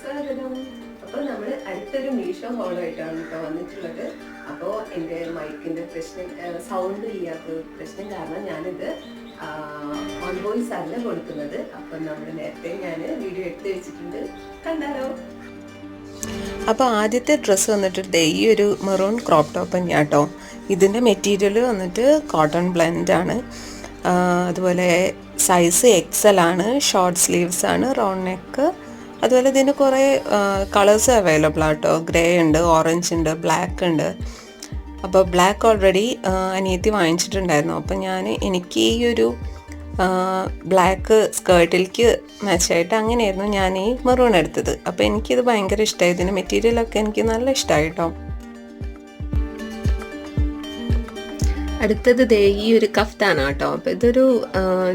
സ്വാഗതം. അപ്പോൾ നമ്മൾ അടുത്തൊരു മീഷോ ഹോളായിട്ടാണ് ഇപ്പോൾ വന്നിട്ടുള്ളത്. അപ്പോൾ എന്റെ മൈക്കിന്റെ പ്രശ്നം സൗണ്ട് ഇല്ലാത്ത പ്രശ്നം കാരണം ഞാനിത് ഓൺ വോയിസ് അല്ല കൊടുക്കുന്നത്. അപ്പം നമ്മൾ നേരത്തെ ഞാൻ വീഡിയോ എടുത്ത് വെച്ചിട്ടുണ്ട്. കണ്ടാലോ? അപ്പോൾ ആദ്യത്തെ ഡ്രസ്സ് വന്നിട്ട് ദേ ഈ ഒരു മെറൂൺ ക്രോപ്പ് ടോപ്പ് തന്നെയാണ് കേട്ടോ ഇതിന്റെ മെറ്റീരിയൽ വന്നിട്ട് കോട്ടൺ ബ്ലെൻഡ് ആണ്. അതുപോലെ സൈസ് എക്സൽ ആണ് ഷോർട്ട് സ്ലീവ്സ് ആണ് റൗണ്ട് നെക്ക് അതുപോലെ ഇതിന് കുറേ കളേഴ്സ് അവൈലബിൾ ആട്ടോ. ഗ്രേ ഉണ്ട് ഓറഞ്ച് ഉണ്ട് ബ്ലാക്ക് ഉണ്ട്. അപ്പോൾ ബ്ലാക്ക് ഓൾറെഡി അനിയത്തി വാങ്ങിച്ചിട്ടുണ്ടായിരുന്നു. അപ്പോൾ ഞാൻ എനിക്ക് ഈ ഒരു ബ്ലാക്ക് സ്കേർട്ടിലേക്ക് മാച്ചായിട്ട് അങ്ങനെയായിരുന്നു ഞാൻ ഈ മെറൂൺ എടുത്തത്. അപ്പോൾ എനിക്കിത് ഭയങ്കര ഇഷ്ടമായി ഇതിന്റെ മെറ്റീരിയലൊക്കെ എനിക്ക് നല്ല ഇഷ്ടമായി കേട്ടോ അടുത്തത് ദേ ഈ ഒരു കഫ്താനാണ് കേട്ടോ അപ്പോൾ ഇതൊരു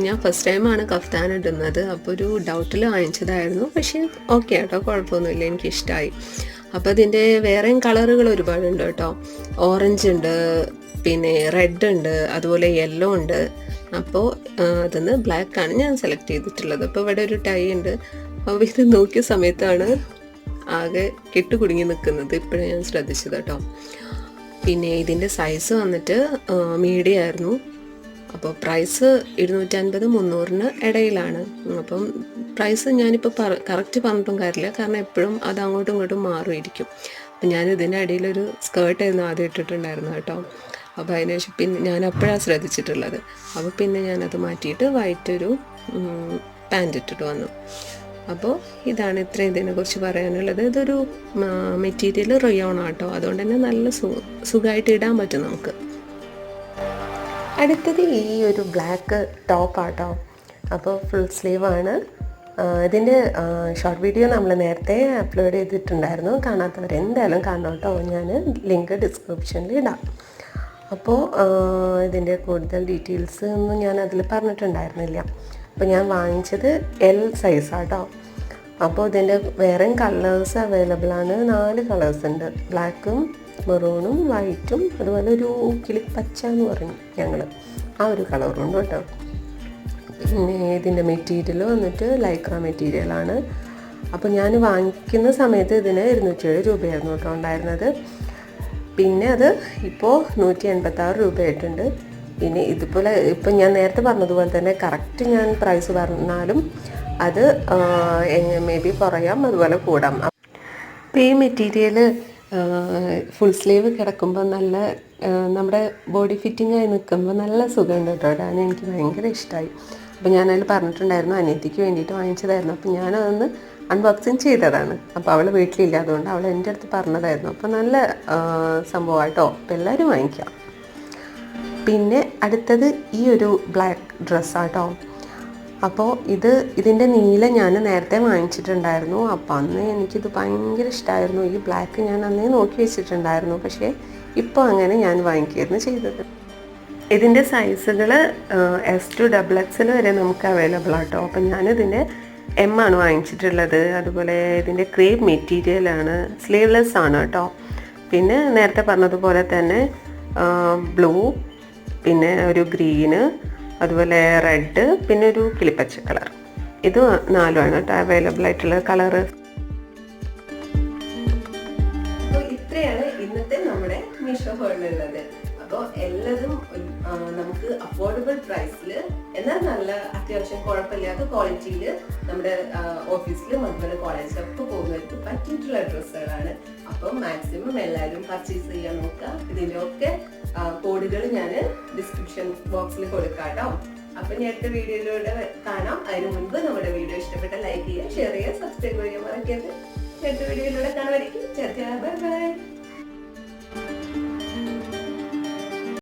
ഞാൻ ഫസ്റ്റ് ടൈമാണ് കഫ്താൻ ഇടുന്നത്. അപ്പോൾ ഒരു ഡൗട്ടിൽ വാങ്ങിച്ചതായിരുന്നു. പക്ഷേ ഓക്കെ കേട്ടോ കുഴപ്പമൊന്നുമില്ല. എനിക്കിഷ്ടമായി അപ്പോൾ ഇതിന്റെ വേറെയും കളറുകൾ ഒരുപാടുണ്ട് കേട്ടോ. ഓറഞ്ച് ഉണ്ട് പിന്നെ റെഡ് ഉണ്ട് അതുപോലെ യെല്ലോ ഉണ്ട്. അപ്പോൾ അതിന്ന് ബ്ലാക്കാണ് ഞാൻ സെലക്ട് ചെയ്തിട്ടുള്ളത്. അപ്പോൾ ഇവിടെ ഒരു ടൈ ഉണ്ട്. അപ്പോൾ ഇത് നോക്കിയ സമയത്താണ് ആകെ കെട്ടുകുടുങ്ങി നിൽക്കുന്നത്. ഇപ്പോഴും ഞാൻ ശ്രദ്ധിച്ചത് കേട്ടോ. പിന്നെ ഇതിന്റെ സൈസ് വന്നിട്ട് മീഡിയം ആയിരുന്നു. അപ്പോൾ പ്രൈസ് ഇരുന്നൂറ്റൻപത് മുന്നൂറിന് ഇടയിലാണ്. അപ്പം പ്രൈസ് ഞാനിപ്പോൾ പറ കറക്റ്റ് പറഞ്ഞിട്ടും കാര്യമില്ല. കാരണം എപ്പോഴും അത് അങ്ങോട്ടും ഇങ്ങോട്ടും മാറിയിരിക്കും. അപ്പം ഞാൻ ഇതിന്റെ ഇടയിലൊരു സ്കേർട്ടായിരുന്നു ആദ്യം ഇട്ടിട്ടുണ്ടായിരുന്നു കേട്ടോ. അപ്പോൾ അതിനുശേഷം പിന്നെ ഞാൻ അപ്പോഴാണ് ശ്രദ്ധിച്ചിട്ടുള്ളത്. അപ്പോൾ പിന്നെ ഞാനത് മാറ്റിയിട്ട് വൈറ്റ് ഒരു പാന്റ് ഇട്ടിട്ട് വന്നു. അപ്പോൾ ഇതാണ് ഇത്രയും ഇതിനെക്കുറിച്ച് പറയാനുള്ളത്. ഇതൊരു മെറ്റീരിയൽ റയോൺ ആട്ടോ. അതുകൊണ്ട് തന്നെ നല്ല സു സുഖമായിട്ട് ഇടാൻ പറ്റും നമുക്ക്. അടുത്തത് ഈ ഒരു ബ്ലാക്ക് ടോപ്പ് ആട്ടോ. അപ്പോൾ ഫുൾ സ്ലീവ് ആണ്. ഇതിന്റെ ഷോർട്ട് വീഡിയോ നമ്മൾ നേരത്തെ അപ്ലോഡ് ചെയ്തിട്ടുണ്ടായിരുന്നു. കാണാത്തവർ എന്തായാലും കാണണം കേട്ടോ ഞാൻ ലിങ്ക് ഡിസ്ക്രിപ്ഷനിൽ ഇടാം. അപ്പോൾ ഇതിന്റെ കൂടുതൽ ഡീറ്റെയിൽസ് ഒന്നും ഞാൻ അതിൽ പറഞ്ഞിട്ടുണ്ടായിരുന്നില്ല. അപ്പോൾ ഞാൻ വാങ്ങിച്ചത് എൽ സൈസാട്ടോ അപ്പോൾ ഇതിന്റെ വേറെയും കളേഴ്സ് അവൈലബിൾ ആണ്. നാല് കളേഴ്സ് ഉണ്ട്. ബ്ലാക്കും മെറൂണും വൈറ്റും അതുപോലെ ഒരു കിളി പച്ച എന്ന് പറഞ്ഞു ഞങ്ങൾ ആ ഒരു കളറും ഉണ്ട് കേട്ടോ. പിന്നെ ഇതിന്റെ മെറ്റീരിയൽ വന്നിട്ട് ലൈക്ര മെറ്റീരിയലാണ് അപ്പോൾ ഞാൻ വാങ്ങിക്കുന്ന സമയത്ത് ഇതിന് ഇരുന്നൂറ്റേഴ് രൂപയായിരുന്നു കേട്ടോ ഉണ്ടായിരുന്നത്. പിന്നെ അത് ഇപ്പോൾ നൂറ്റി എൺപത്താറ് രൂപയായിട്ടുണ്ട്. പിന്നെ ഇതുപോലെ ഇപ്പം ഞാൻ നേരത്തെ പറഞ്ഞതുപോലെ തന്നെ കറക്റ്റ് ഞാൻ പ്രൈസ് പറഞ്ഞാലും അത് മേ ബി കുറയാം അതുപോലെ കൂടാം. അപ്പോൾ ഈ മെറ്റീരിയൽ ഫുൾ സ്ലീവ് കിടക്കുമ്പോൾ നല്ല നമ്മുടെ ബോഡി ഫിറ്റിംഗ് ആയി നിൽക്കുമ്പോൾ നല്ല സുഖമുണ്ട് കേട്ടോ. ഇടാൻ എനിക്ക് ഭയങ്കര ഇഷ്ടമായി അപ്പോൾ ഞാനതിൽ പറഞ്ഞിട്ടുണ്ടായിരുന്നു അനിയത്തിക്ക് വേണ്ടിയിട്ട് വാങ്ങിച്ചതായിരുന്നു. അപ്പോൾ ഞാനതൊന്ന് അൺബോക്സിങ് ചെയ്തതാണ്. അപ്പോൾ അവൾ വീട്ടിലില്ല അതുകൊണ്ട് അവൾ എന്റെ അടുത്ത് പറഞ്ഞതായിരുന്നു. അപ്പോൾ നല്ല സംഭവമായിട്ടോ. അപ്പോൾ എല്ലാവരും വാങ്ങിക്കാം. പിന്നെ അടുത്തത് ഈ ഒരു ബ്ലാക്ക് ഡ്രസ്സാട്ടോ അപ്പോൾ ഇത് ഇതിന്റെ നീല ഞാൻ നേരത്തെ വാങ്ങിച്ചിട്ടുണ്ടായിരുന്നു. അപ്പോൾ അന്ന് എനിക്കിത് ഭയങ്കര ഇഷ്ടമായിരുന്നു ഈ ബ്ലാക്ക് ഞാൻ അന്നേ നോക്കി വെച്ചിട്ടുണ്ടായിരുന്നു. പക്ഷേ ഇപ്പോൾ അങ്ങനെ ഞാൻ വാങ്ങിക്കുകയായിരുന്നു ചെയ്തത്. ഇതിന്റെ സൈസുകൾ എസ് ടു ഡബിൾ എക്സൽ വരെ നമുക്ക് അവൈലബിൾ ആട്ടോ. അപ്പം ഞാനിതിന്റെ എം ആണ് വാങ്ങിച്ചിട്ടുള്ളത്. അതുപോലെ ഇതിന്റെ ക്രീം മെറ്റീരിയലാണ് സ്ലീവ്ലെസ് ആണ് കേട്ടോ. പിന്നെ നേരത്തെ പറഞ്ഞതുപോലെ തന്നെ ബ്ലൂ പിന്നെ ഒരു ഗ്രീന് അതുപോലെ റെഡ് പിന്നെ ഒരു കിളിപ്പച്ച കളർ ഇത് നാലുമാണ് കേട്ടോ അവൈലബിൾ ആയിട്ടുള്ള കളറ് ഇത്രയാണ് ഇന്നത്തെ നമ്മുടെ മീഷോ ഹോളിലുള്ളത്. അപ്പോൾ എല്ലാതും നമുക്ക് അഫോർഡബിൾ പ്രൈസിൽ എന്നാൽ നല്ല അത്യാവശ്യം കുഴപ്പമില്ലാത്ത ക്വാളിറ്റിയിൽ നമ്മുടെ ഓഫീസിലും അതുപോലെ കോളേജിലൊക്കെ പോകുന്നവർക്ക് പറ്റിയിട്ടുള്ള ഡ്രസ്സുകളാണ് അപ്പം മാക്സിമം എല്ലാവരും പർച്ചേസ് ചെയ്യാൻ നോക്കുക. ഇതിന്റെ ഒക്കെ കോഡുകൾ ഞാൻ ഡിസ്ക്രിപ്ഷൻ ബോക്സിൽ കൊടുക്കാം കേട്ടോ അപ്പൊ ഇനി വീഡിയോയിലൂടെ കാണാം. അതിനു മുൻപ് നമ്മുടെ വീഡിയോ ഇഷ്ടപ്പെട്ട ലൈക്ക് ചെയ്യുക ഷെയർ ചെയ്യുക സബ്സ്ക്രൈബ് ചെയ്യാൻ മറക്കരുത്. അടുത്ത വീഡിയോയിലൂടെ കാണുമായിരിക്കും ബൈ ബൈ